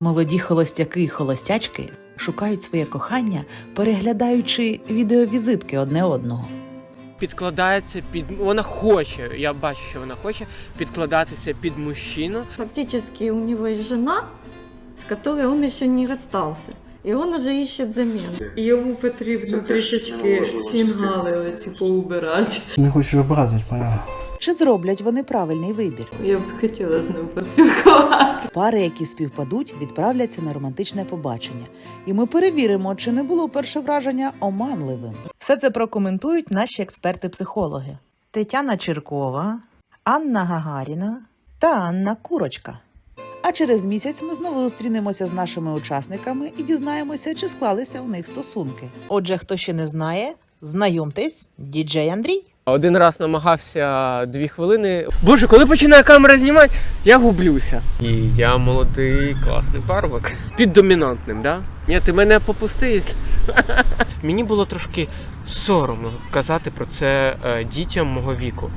Молоді холостяки і холостячки шукають своє кохання, переглядаючи відеовізитки одне одного. Підкладається під вона хоче. Я бачу, що вона хоче підкладатися під мужчину. Фактически у него есть жена, с которой он еще не расстался. И он уже ищет замену. Йому потрібно трішечки фінгали оці поубирати. Не хочу образити, поняла? Чи зроблять вони правильний вибір? Я б хотіла з ним поспілкувати. Пари, які співпадуть, відправляться на романтичне побачення, і ми перевіримо, чи не було перше враження оманливим. Все це прокоментують наші експерти-психологи: Тетяна Чиркова, Анна Гагаріна та Анна Курочка. А через місяць ми знову зустрінемося з нашими учасниками і дізнаємося, чи склалися у них стосунки. Отже, хто ще не знає, знайомтесь, діджей Андрій. Один раз намагався дві хвилини. Боже, коли починає камера знімати, я гублюся. І я молодий, класний парубок. Під домінантним, да? Ні, ти мене попусти. якщо- Мені було трошки соромно казати про це е, дітям мого віку.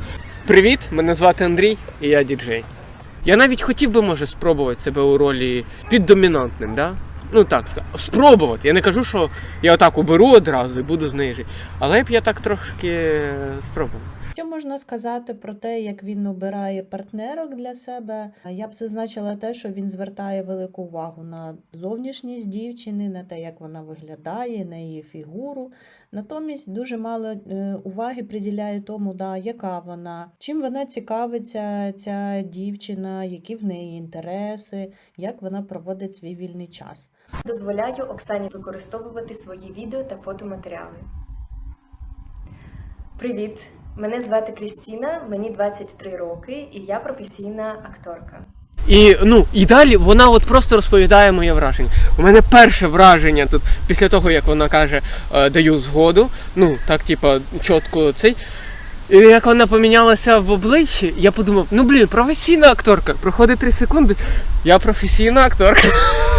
Привіт, мене звати Андрій, і я діджей. Я навіть хотів би, може, спробувати себе у ролі піддомінантним, да? Ну так, спробувати. Я не кажу, що я отак уберу одразу і буду з нею жити. Але б я так трошки спробував. Що можна сказати про те, як він обирає партнерок для себе? Я б зазначила те, що він звертає велику увагу на зовнішність дівчини, на те, як вона виглядає, на її фігуру. Натомість дуже мало е, уваги приділяє тому, да, яка вона, чим вона цікавиться, ця дівчина, які в неї інтереси, як вона проводить свій вільний час. Дозволяю Оксані використовувати свої відео та фотоматеріали. Привіт! Мене звати Крістіна, мені 23 роки, і я професійна акторка. І ну і далі вона от просто розповідає моє враження. У мене перше враження тут, після того як вона каже, е, даю згоду. Ну так, типа, чітко цей. І як вона помінялася в обличчі, я подумав, ну блін, професійна акторка. Проходить 3 секунди. Я професійна акторка.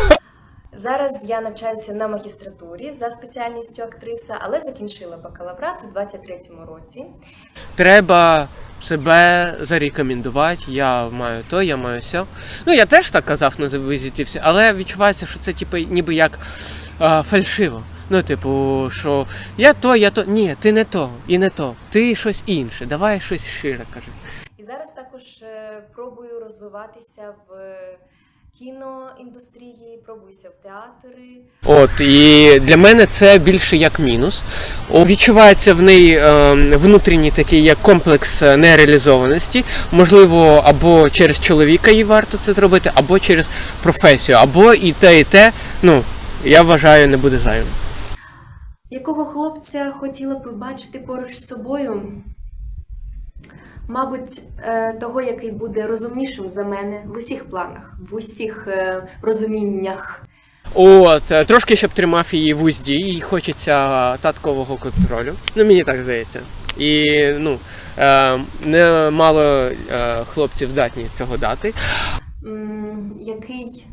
Зараз я навчаюся на магістратурі за спеціальністю актриса, але закінчила бакалаврат у 23-му році. Треба себе зарекомендувати. Я маю то, я маю сьо. Ну я теж так казав на візиті але відчувається, що це типу, ніби як а, фальшиво. Ну, типу, що я то, я то. Ні, ти не то і не то. Ти щось інше. Давай щось шире кажи. І зараз також е, пробую розвиватися в кіноіндустрії, пробуюся в театри. От і для мене це більше як мінус. О, Відчувається в неї е, внутрішній такий як комплекс е, нереалізованості. Можливо, або через чоловіка їй варто це зробити, або через професію, або і те, і те. Ну я вважаю, не буде зайвим. Якого хлопця хотіла б бачити поруч з собою? Мабуть, е, того, який буде розумнішим за мене в усіх планах, в усіх е, розуміннях. От е, трошки щоб тримав її в узді, їй хочеться таткового контролю. Ну мені так здається. І ну е, немало е, хлопців здатні цього дати. Який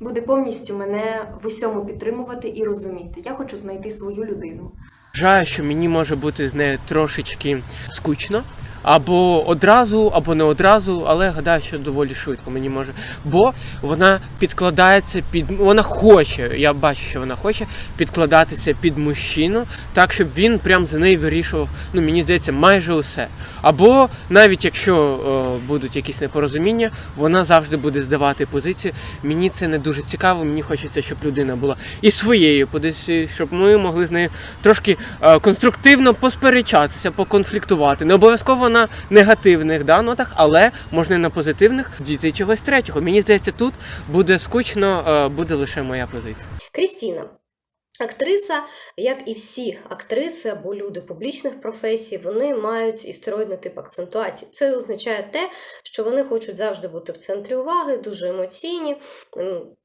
буде повністю мене в усьому підтримувати і розуміти. Я хочу знайти свою людину. Вважаю, що мені може бути з нею трошечки скучно. Або одразу, або не одразу, але гадаю, що доволі швидко мені може. Бо вона підкладається під. Вона хоче, я бачу, що вона хоче підкладатися під мужчину, так, щоб він прям за нею вирішував, ну мені здається, майже усе. Або навіть якщо е, будуть якісь непорозуміння, вона завжди буде здавати позицію. Мені це не дуже цікаво, мені хочеться, щоб людина була і своєю позицією, щоб ми могли з нею трошки е, конструктивно посперечатися, поконфліктувати. Не обов'язково на негативних да, нотах, але можна і на позитивних дійти чогось третього. Мені здається, тут буде скучно, е, буде лише моя позиція. Крістіна. Актриса, як і всі актриси або люди публічних професій, вони мають істероїдний тип акцентуації. Це означає те, що вони хочуть завжди бути в центрі уваги, дуже емоційні.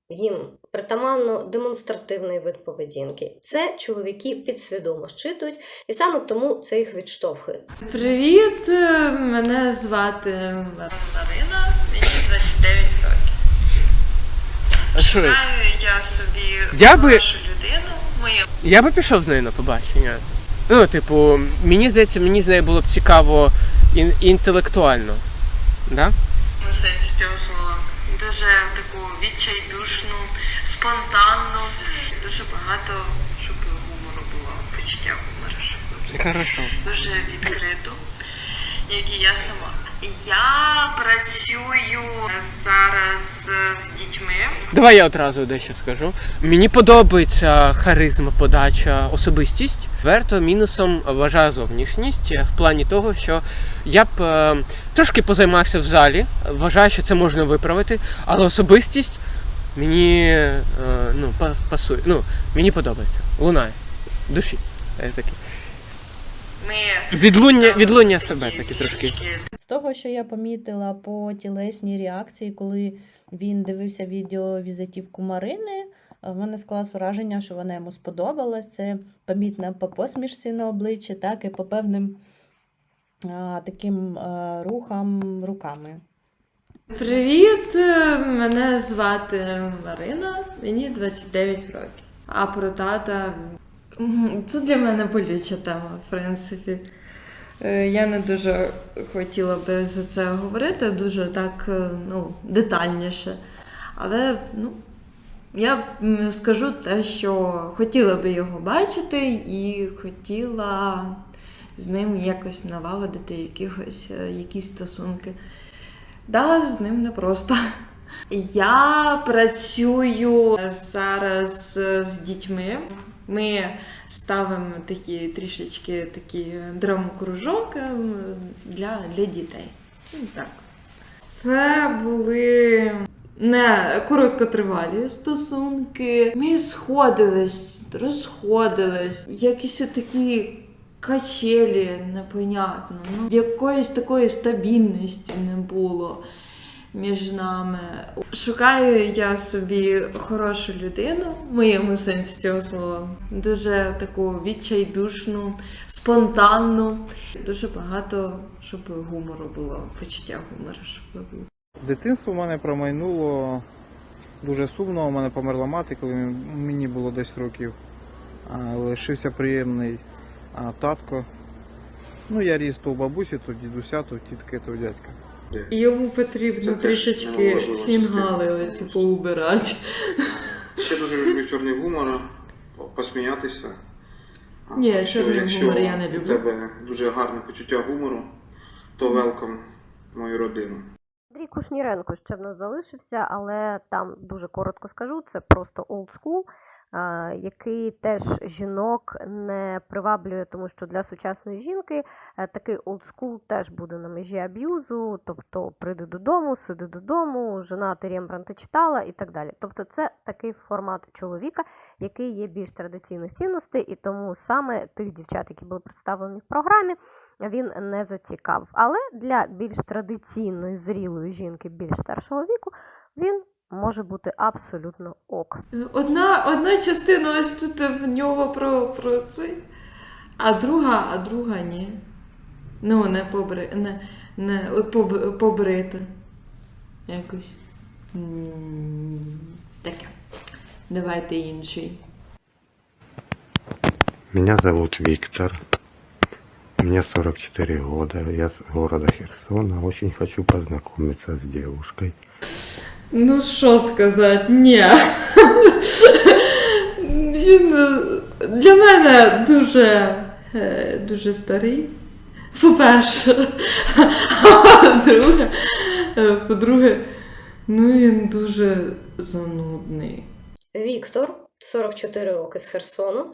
Їм притаманно демонстративний вид поведінки. Це чоловіки підсвідомо щитують, і саме тому це їх відштовхує. Привіт! е, Мене звати Марина, мені 29 років. Знаю я собі Я би-. Моє я би пішов з нею на побачення. Ну, типу, мені здається, мені з нею було б цікаво ін- інтелектуально. Да? ну, сенсі цього слова. дуже таку відчайдушну, спонтанну. Дуже багато, щоб гумору було, почуття гумору. щоб. Хорошо. Дуже відкриту, як і я сама. Я працюю зараз е, з дітьми. Давай я одразу дещо скажу. Мені подобається харизма, подача, особистість. Верто мінусом вважаю зовнішність е, в плані того, що я б е, трошки позаймався в залі. Вважаю, що це можна виправити, але особистість мені е, ну, па- пасує. Ну, мені подобається. Лунає. Душі. Е, таке. Ми Відлуння, відлуння себе таке трошки. З того, що я помітила по тілесній реакції, коли він дивився відео візитівку Марини, в мене склалось враження, що вона йому сподобалась. Це помітно по посмішці на обличчі, так і по певним а, таким а, рухам руками. Привіт! е, Мене звати Марина, мені 29 років. А про тата це для мене болюча тема, в принципі. Е, Я не дуже хотіла би за це говорити, дуже так е, ну, детальніше. Але ну, я скажу те, що хотіла би його бачити і хотіла з ним якось налагодити якихось, е, якісь стосунки. Да, з ним непросто. Я працюю зараз з дітьми. Ми ставимо такі трішечки такі драмокружок е, для, для дітей. Ну, Так. Це були не короткотривалі стосунки. Ми сходились, розходились, якісь такі качелі, непонятно. Ну, якоїсь такої стабільності не було між нами. Шукаю я собі хорошу людину, в моєму сенсі цього слова. Дуже таку відчайдушну, спонтанну. Дуже багато, щоб гумору було, почуття гумору, щоб було. Дитинство в мене промайнуло дуже сумно. У мене померла мати, коли мені було 10 років. Лишився приємний татко. Ну, я ріс то у бабусі, то дідуся, то тітки, то в дядька. Йому потрібно трішечки фінгали оці поубирати. Ще дуже люблю чорний гумор, посміятися. А, Ні, так чорний якщо гумор я не люблю. У тебе дуже гарне почуття гумору, то велком в мою родину. Андрій Кушніренко ще в нас залишився, але там дуже коротко скажу, це просто old school, який теж жінок не приваблює, тому що для сучасної жінки е, такий school теж буде на межі аб'юзу, тобто прийди додому, сиди додому, жена ти Рембранта читала і так далі. Тобто це такий формат чоловіка, який є більш традиційних цінностей, і тому саме тих дівчат, які були представлені в програмі, він не зацікавив. Але для більш традиційної зрілої жінки, більш старшого віку, він може бути абсолютно ок. Одна, одна частина ось тут в нього про, про цей, а друга, а друга ні. Ну, не побри, не, не от поб, побрита. Якось. Таке. Давайте інший. Меня зовут Виктор. Мне 44 года. Я с города Херсона. Очень хочу познакомиться с девушкой. Ну, що сказати, ні. Він е, для мене дуже, е, дуже старий. По-перше, а по-друге, е, по-друге, ну він дуже занудний. Віктор, 44 роки з Херсону.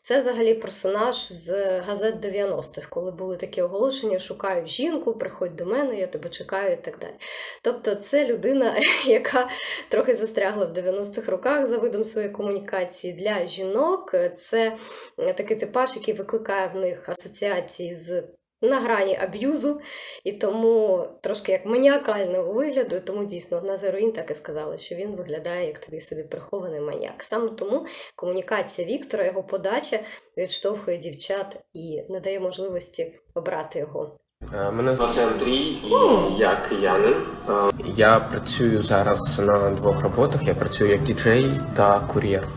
Це взагалі персонаж з газет 90-х, коли були такі оголошення: шукаю жінку, приходь до мене, я тебе чекаю і так далі. Тобто, це людина, яка трохи застрягла в 90-х роках за видом своєї комунікації. Для жінок це такий типаж, який викликає в них асоціації з. На грані аб'юзу, і тому трошки як маніакального вигляду, і тому дійсно одна з героїнь так і сказала, що він виглядає як такий собі прихований маніак. Саме тому комунікація Віктора, його подача відштовхує дівчат і не дає можливості обрати його. Е, Мене звати Андрій, і я киянин. Е, Я працюю зараз на двох роботах. Я працюю як діджей та кур'єр.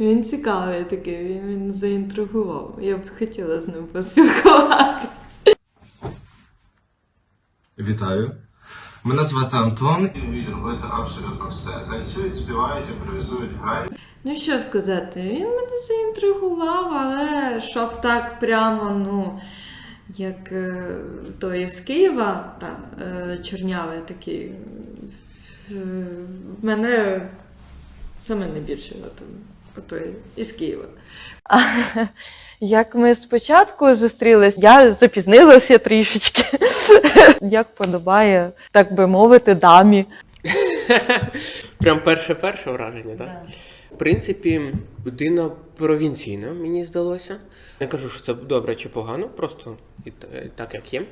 Він цікавий такий, він, він заінтригував. Я б хотіла з ним поспілкуватися. Вітаю. Мене звати Антон. Ви робите абсолютно все. Танцюють, співають, імпровізують, грають. Ну що сказати, він мене заінтригував, але щоб так прямо, ну, як е, той з Києва, та, е, чорнявий такий, е, мене саме найбільше от, от той із Києва. Як ми спочатку зустрілись, я запізнилася трішечки, як подобає, так би мовити, дамі. Прям перше-перше враження, так? В принципі, людина провінційна, мені здалося. Не кажу, що це добре чи погано, просто і т- так як є.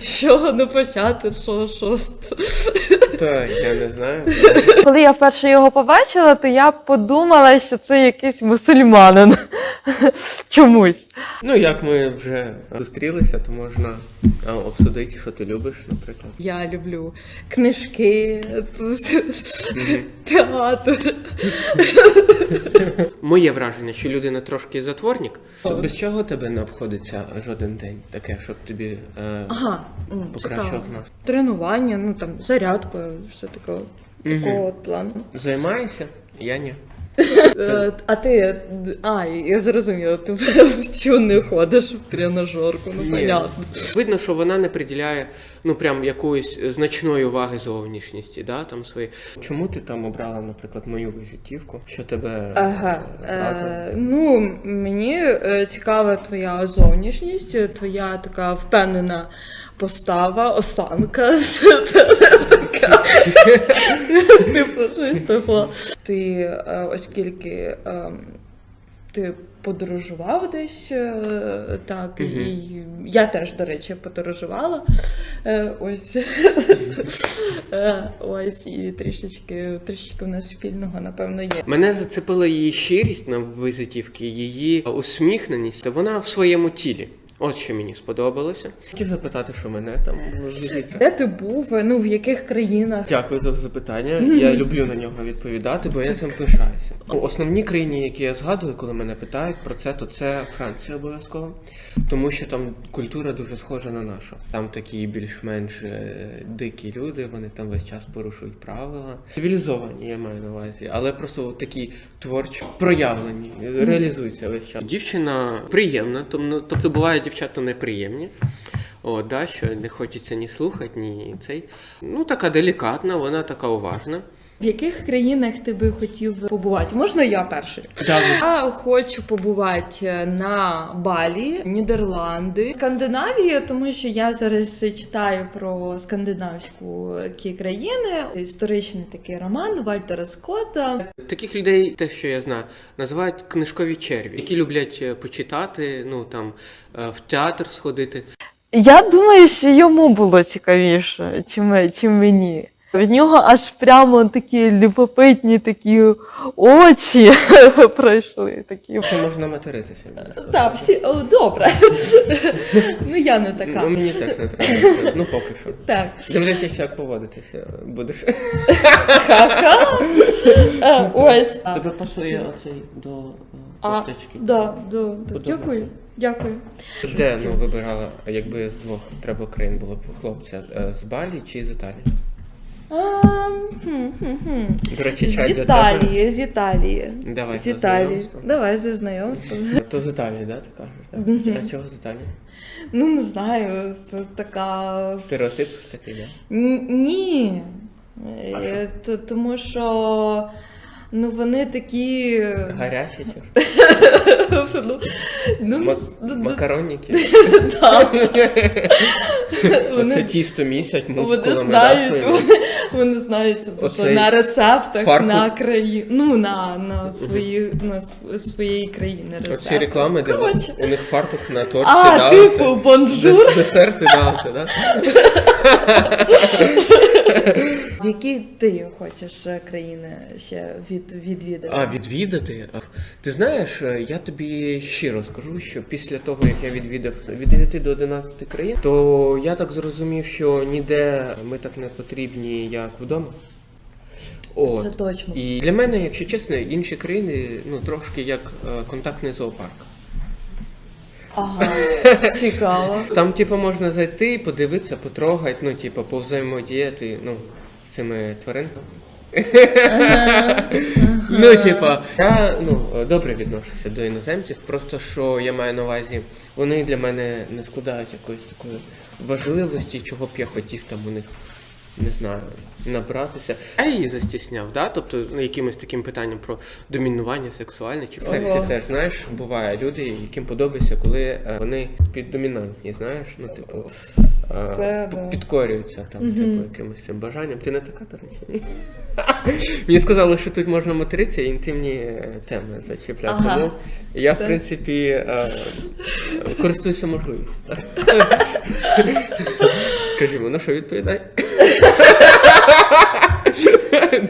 Що не почати, що, що? Та я не знаю. Коли я вперше його побачила, то я подумала, що це якийсь мусульманин. Чомусь. Ну, як ми вже зустрілися, то можна а, обсудити, що ти любиш, наприклад. Я люблю книжки, театр. Моє враження, що людина трошки затворник, то без чого тебе не обходиться жоден день, таке, щоб тобі е, Ага, м, покращував цікаво. нас. Тренування, ну там зарядка, все такого, Мгм. такого от плану. Займаюся? Я ні. Е, А ти, а, я зрозуміла, ти в цю не ходиш в тренажерку, ну Ні. понятно. Видно, що вона не приділяє ну прям якоїсь значної уваги зовнішністі, да, там свої. Чому ти там обрала, наприклад, мою візитівку? Що тебе Ага, е, е, ну мені е, цікава твоя зовнішність, твоя така впевнена постава, осанка. Типу, щось типу. Ти, е, оскільки е, ти подорожував десь, е, так, і я теж, до речі, подорожувала. Ось. Ось, і трішечки, трішечки в нас спільного, напевно, є. Мене зацепила її щирість на візитівці, її усміхненість. Вона в своєму тілі. От що мені сподобалося. Хотів запитати, що мене там. Де ти був? Ну в яких країнах? Дякую за запитання. Я люблю на нього відповідати, бо я цим пишаюся. Ну, Основні країни, які я згадую, коли мене питають про це, то це Франція обов'язково, тому що там культура дуже схожа на нашу. Там такі більш-менш е, дикі люди, вони там весь час порушують правила. Цивілізовані, я маю на увазі, але просто такі творчі проявлені, реалізуються весь час. Дівчина приємна, тому- тобто бувають дівчата неприємні. О, да, що не хочеться ні слухати, ні цей. Ну, така делікатна, вона така уважна. В яких країнах ти би хотів побувати? Можна я перший? Так, Я хочу побувати на Балі, Нідерланди, Скандинавія, тому що я зараз читаю про скандинавські країни. Історичний такий роман Вальтера Скотта. Таких людей, те, що я знаю, називають книжкові черві, які люблять е, почитати, ну там е, в театр сходити. Я думаю, що йому було цікавіше, чим, чим мені. Від нього аж прямо такі любопитні такі очі пройшли. Такі. Що можна материтися? Так, всі о, добре. ну я не така. Ну мені теж не треба. Ну поки що. Так. Дивлячись, як поводитися будеш. Ха-ха. Е, Ось. Тебе пасує оцей до е, кофточки? да, да, да. Дякую. Дякую. Де ну вибирала, якби з двох треба країн було б хлопця е, з Балі чи з Італії? До речі, З чай для тебе. Італії, з Італії. Давай З за Італії. знайомство. Давай за знайомство. То з Італії, да, ти кажеш? Так? А чого з Італії? Ну не знаю, це така. Стереотип такий, да? Н- Ні. А Е, т- Тому що ну вони такі. Гарячі чи ну, ну, ну, ну, макаронники? Так. Оце тісто місять мускулами, знають, вони, знають тобто, на рецептах фархут. на краї... ну, на, на, свої, на своєї країни рецепти. Оці реклами, де Короче. у них фартук на торті, А, да, типу, бонжур. Дес- Десерти, да, так? да? В які ти хочеш е, країни ще від, відвідати? А, відвідати? Ти знаєш, е, я тобі щиро скажу, що після того, як я відвідав від 9 до 11 країн, то я так зрозумів, що ніде ми так не потрібні, як вдома. От. Це точно. І для мене, якщо чесно, інші країни ну, трошки як е, контактний зоопарк. Ага, цікаво. Там, типу, можна зайти, подивитися, потрогати, ну, типу, повзаємодіяти, ну, цими тваринками. Ну, типа, я ну, добре відношуся до іноземців, просто що я маю на увазі, вони для мене не складають якоїсь такої важливості, чого б я хотів там у них, не знаю, набратися. Я її застісняв, да? тобто ну, якимось таким питанням про домінування сексуальне чи в сексі теж, знаєш, буває люди, яким подобається, коли е, вони піддомінантні, знаєш, ну, типу, е, Це да. підкорюються там, Мгм. типу, якимось цим бажанням. Ти не така, до речі. Мені сказали, що тут можна материтися і інтимні е, теми зачіпляти. Ага. Тому я, в Так. принципі, користуюся можливістю. Скажімо, ну що, відповідай?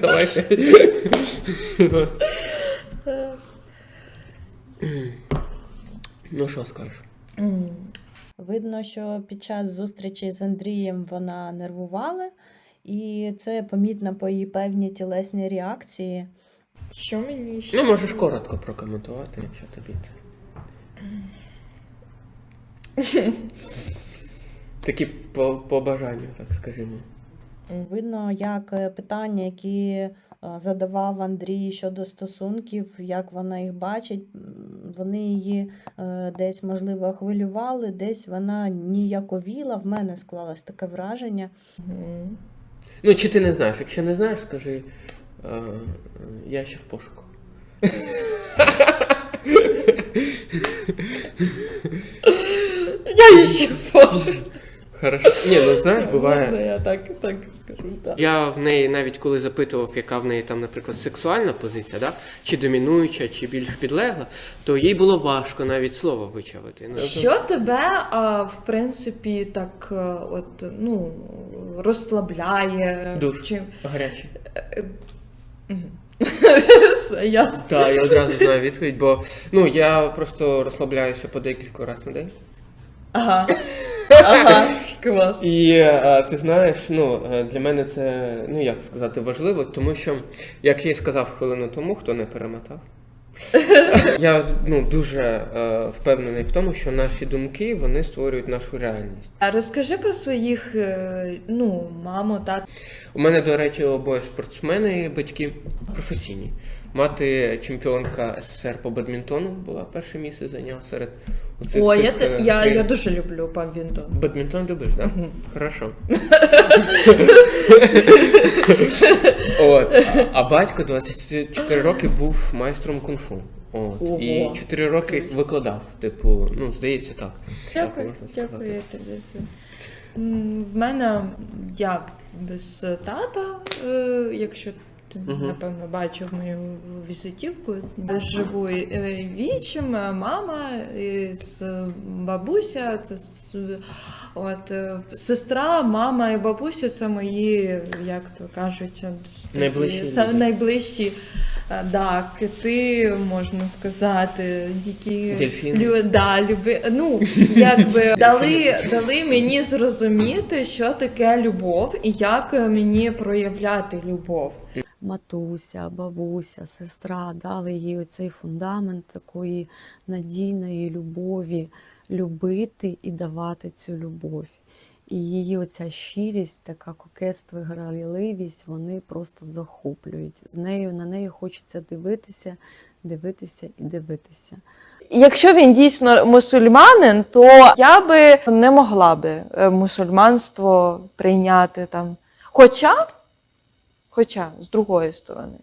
Давайте. Ну що скажеш? Видно, що під час зустрічі з Андрієм вона нервувала, і це помітно по її певній тілесній реакції. Що мені ще? Ну, можеш коротко прокоментувати, якщо тобі це. Такі по, побажання, так скажімо. Видно, як е, питання, які е, задавав Андрій щодо стосунків, як вона їх бачить, вони її е, десь, можливо, хвилювали, десь вона ніяковіла. В мене склалось таке враження. Ну, чи ти не знаєш? Якщо не знаєш, скажи, я ще в пошуку. Я ще можу. Хорошо. Ні, ну знаєш, Можна буває. я так, так скажу, так. Я в неї навіть коли запитував, яка в неї там, наприклад, сексуальна позиція, да? чи домінуюча, чи більш підлегла, то їй було важко навіть слово вичавити. Ну, Що тебе, в принципі, так е, от, ну, розслабляє? Душ. Чи... Гаряче. Все ясно. Так, я одразу знаю відповідь, бо ну я просто розслабляюся по декілька разів на день. Ага. Ага, клас. І е, ти знаєш, ну е, для мене це ну як сказати важливо, тому що, як я й сказав хвилину тому, хто не перемотав. Я ну дуже е, впевнений в тому, що наші думки вони створюють нашу реальність. А розкажи про своїх, е, ну, маму, тат. У мене, до речі, обоє спортсмени, батьки професійні. Мати чемпіонка СССР по бадмінтону була перше місце зайняв серед оцих О, я, е, я, країн. я дуже люблю бадмінтон. Бадмінтон любиш, так? Хорошо. От. А батько 24 роки був майстром кунг-фу. От. Ого. І 4 роки викладав. Типу, ну, здається, так. Так Дякую, можна сказати. дякую тобі. В мене я без тата, е, якщо ти Мгм. напевно бачив мою візитівку, де живу е, вічим, е, мама з бабуся, це от е, сестра, мама і бабуся це мої, як то кажуть, такі Найближчі са- найближчі. е, Да, кити, можна сказати, які лю, да, люби, ну, якби дали, дали мені зрозуміти, що таке любов і як мені проявляти любов. Матуся, бабуся, сестра дали їй оцей фундамент такої надійної любові, любити і давати цю любов. І її оця щирість, така кокетство і грайливість, вони просто захоплюють. З нею на неї хочеться дивитися, дивитися і дивитися. Якщо він дійсно мусульманин, то я би не могла би е, мусульманство прийняти там. Хоча, хоча, з другої сторони.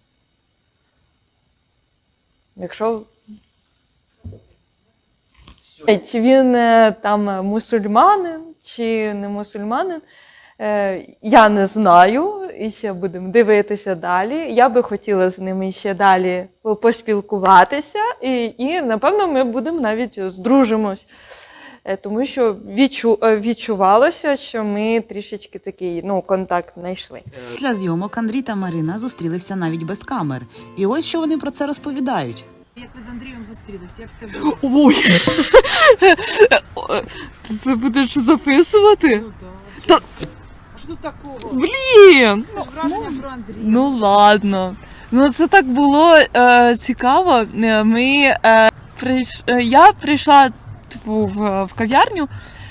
Якщо чи він е, там е, мусульманин, чи не мусульманин, е, я не знаю. І ще будемо дивитися далі. Я би хотіла з ними ще далі поспілкуватися, і, і напевно ми будемо навіть здружимось. Е, Тому що відчу, е, відчувалося, що ми трішечки такий ну, контакт знайшли. Після зйомок Андрій та Марина зустрілися навіть без камер. І ось що вони про це розповідають. Як ви з Андрієм зустрілися? Як це було? Ой, ти це будеш записувати? Та... А що тут такого? Блін! Враження про Андрія. Ну ладно. Ну це так було е, цікаво. Е, Ми, е, прийш... я прийшла типу, в, в кав'ярню,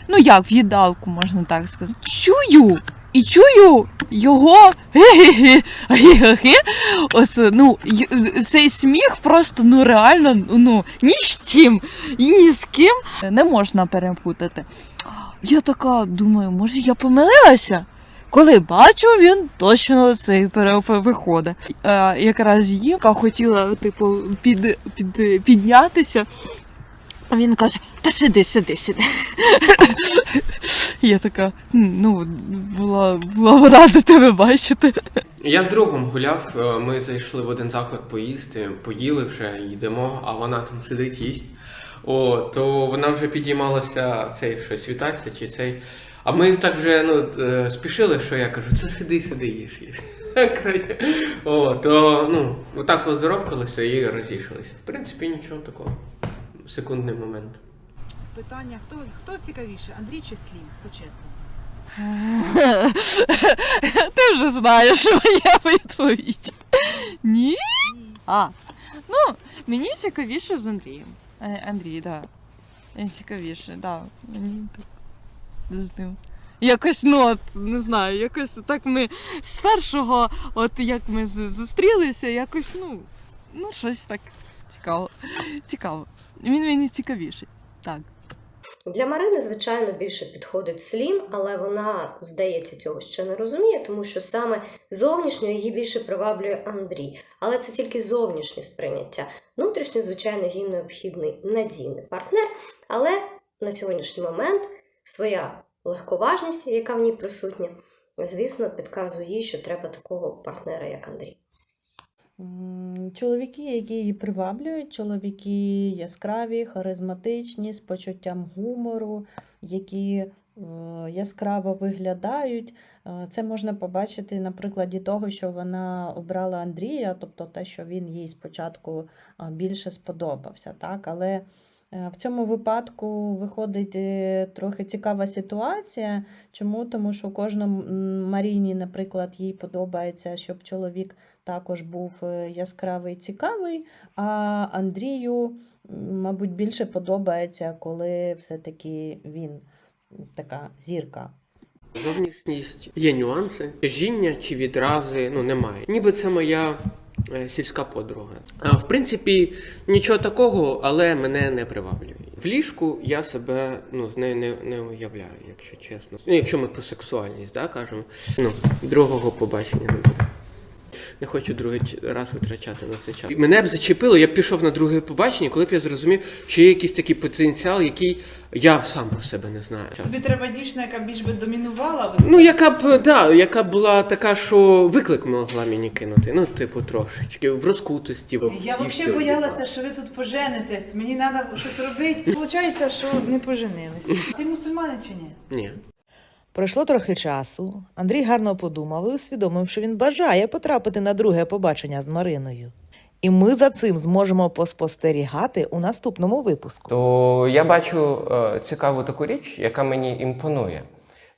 ну як, в їдалку, можна так сказати. Чую! І чую його. Оце, ну, цей сміх просто ну реально ну, ні з чим і ні з ким не можна перепутати. Я така думаю, може я помилилася? Коли бачу, він точно цей виходить. Е, якраз ївка хотіла, типу, під, під, піднятися. А він каже: Та сиди, сиди, сиди. Я така, ну, була, була рада тебе бачити. Я з другом гуляв, е, ми зайшли в один заклад поїсти, поїли вже, йдемо, а вона там сидить їсть. О, то вона вже підіймалася цей щось вітатися чи цей. А ми так вже ну, е, спішили, що я кажу, це сиди, сиди, їж, їж. О, то ну, отак поздоровкалися і розійшлися. В принципі, нічого такого. Секундний момент. Питання: хто, хто цікавіше, Андрій чи Слім? Почесно. Ти вже знаєш моя відповідь. Ні? А. Ну, мені цікавіше з Андрієм. Е, Андрій, так. Да. Цікавіше, так. Да. Мені так з ним. Якось, ну, от, не знаю, якось так ми з першого, от як ми зустрілися, якось, ну, ну, щось так цікаво. Цікаво. Він мені цікавіший. Так. Для Марини, звичайно, більше підходить слім, але вона, здається, цього ще не розуміє, тому що саме зовнішньо її більше приваблює Андрій. Але це тільки зовнішнє сприйняття. Внутрішньо, звичайно, їй необхідний надійний партнер, але на сьогоднішній момент своя легковажність, яка в ній присутня, звісно, підказує їй, що треба такого партнера, як Андрій. Чоловіки, які її приваблюють, чоловіки яскраві, харизматичні, з почуттям гумору, які е, яскраво виглядають. Е, Це можна побачити на прикладі того, що вона обрала Андрія, тобто те, що він їй спочатку е, більше сподобався. Так? Але в цьому випадку виходить трохи цікава ситуація. Чому? Тому що кожному Маріні, наприклад, їй подобається, щоб чоловік також був е, яскравий, цікавий, а Андрію, мабуть, більше подобається, коли все-таки він така зірка. Зовнішність є нюанси. Жіння чи відрази ну немає. Ніби це моя е, сільська подруга. В принципі, нічого такого, але мене не приваблює. В ліжку я себе ну, з нею не, не уявляю, якщо чесно. Ну, якщо ми про сексуальність, да, кажемо. Ну, другого побачення не буде. Не хочу другий раз витрачати на це час. Мене б зачепило, я б пішов на друге побачення, коли б я зрозумів, що є якийсь такий потенціал, який я сам про себе не знаю. Тобі треба дівчина, яка більш би домінувала. Ну, яка б, да, яка б була така, що виклик могла мені кинути. Ну, типу, трошечки, в розкутості. Я І взагалі боялася, що ви тут поженитесь. Мені треба щось робити. Получається, що не поженились. Ти мусульманин чи ні? Ні. Пройшло трохи часу. Андрій гарно подумав і усвідомив, що він бажає потрапити на друге побачення з Мариною. І ми за цим зможемо поспостерігати у наступному випуску. То я бачу е, цікаву таку річ, яка мені імпонує.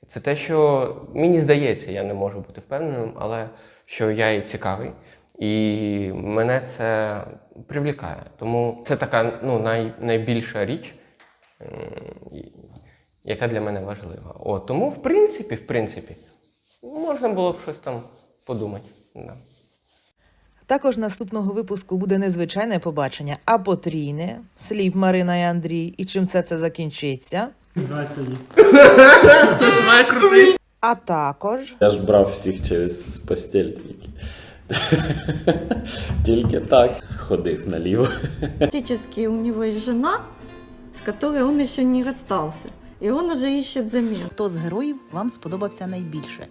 Це те, що мені здається, я не можу бути впевненим, але що я і цікавий, і мене це привлікає. Тому це така ну, най, найбільша річ, яка для мене важлива. О, тому, в принципі, в принципі, можна було б щось там подумати. Да. Також наступного випуску буде незвичайне побачення, а потрійне сліп Марина і Андрій. І чим все це закінчиться. А також Я ж брав всіх через постель тільки. Тільки так. Ходив наліво. Фактически у него есть жена, с которой он еще не расстался. И он уже іще замін. хто з героїв вам сподобався найбільше.